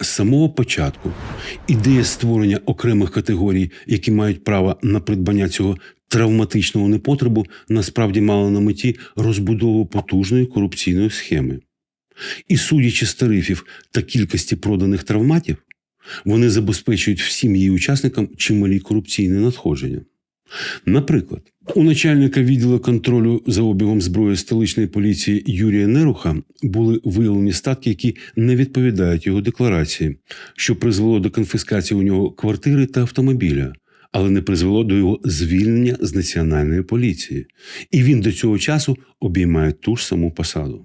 З самого початку ідея створення окремих категорій, які мають право на придбання цього травматичного непотребу, насправді мала на меті розбудову потужної корупційної схеми. І судячи з тарифів та кількості проданих травматів, вони забезпечують всім її учасникам чималі корупційні надходження. Наприклад, у начальника відділу контролю за обігом зброї столичної поліції Юрія Неруха були виявлені статки, які не відповідають його декларації, що призвело до конфіскації у нього квартири та автомобіля, але не призвело до його звільнення з національної поліції. І він до цього часу обіймає ту ж саму посаду.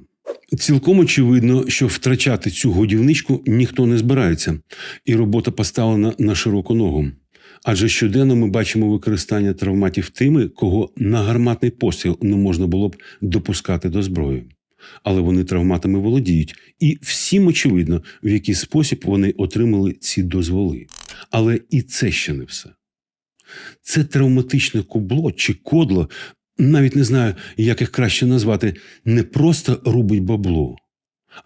Цілком очевидно, що втрачати цю годівничку ніхто не збирається, і робота поставлена на широку ногу. Адже щоденно ми бачимо використання травматів тими, кого на гарматний постріл не можна було б допускати до зброї. Але вони травматами володіють, і всім очевидно, в який спосіб вони отримали ці дозволи. Але і це ще не все. Це травматичне кубло чи кодло, навіть не знаю, як їх краще назвати, не просто рубить бабло,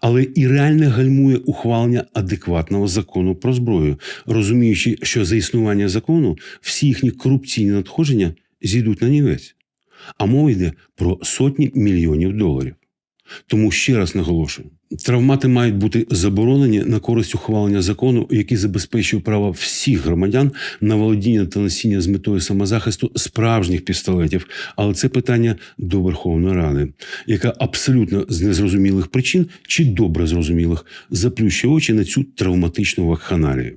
але і реально гальмує ухвалення адекватного закону про зброю, розуміючи, що за існування закону всі їхні корупційні надходження зійдуть на нівець. А мова йде про сотні мільйонів доларів. Тому ще раз наголошую: травмати мають бути заборонені на користь ухвалення закону, який забезпечує право всіх громадян на володіння та носіння з метою самозахисту справжніх пістолетів. Але це питання до Верховної Ради, яка абсолютно з незрозумілих причин чи добре зрозумілих заплющує очі на цю травматичну вакханалію.